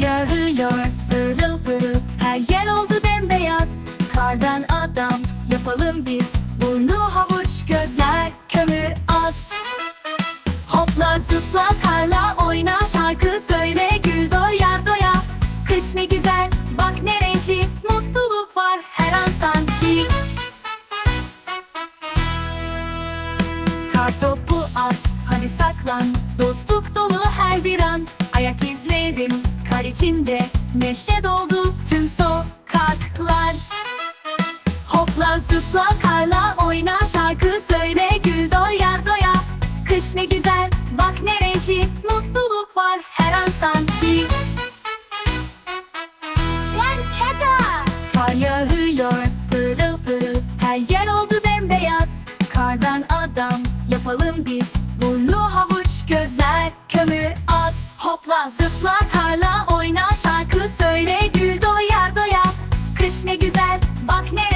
yağıyor Pırıl pırıl her yer oldu bembeyaz. Kardan adam yapalım biz. Burnu havuç gözler kömür az. Hopla zıpla karla oyna şarkı söyle gül doya doya. Kış ne güzel bak ne renkli mutluluk var her an sanki. Kartopu at hadi saklan. Dostluk dolu her bir an. Neşe doldu tüm sokaklar. Hopla zıpla karla oyna şarkı söyle gül doya doya. Kış ne güzel bak ne renkli mutluluk var her an sanki. Kar yağıyor pırıl pırıl Her yer oldu bembeyaz. Kardan adam yapalım biz Burnu havuç gözler kömür az. Hopla zıpla karla oyna şarkı Bak ne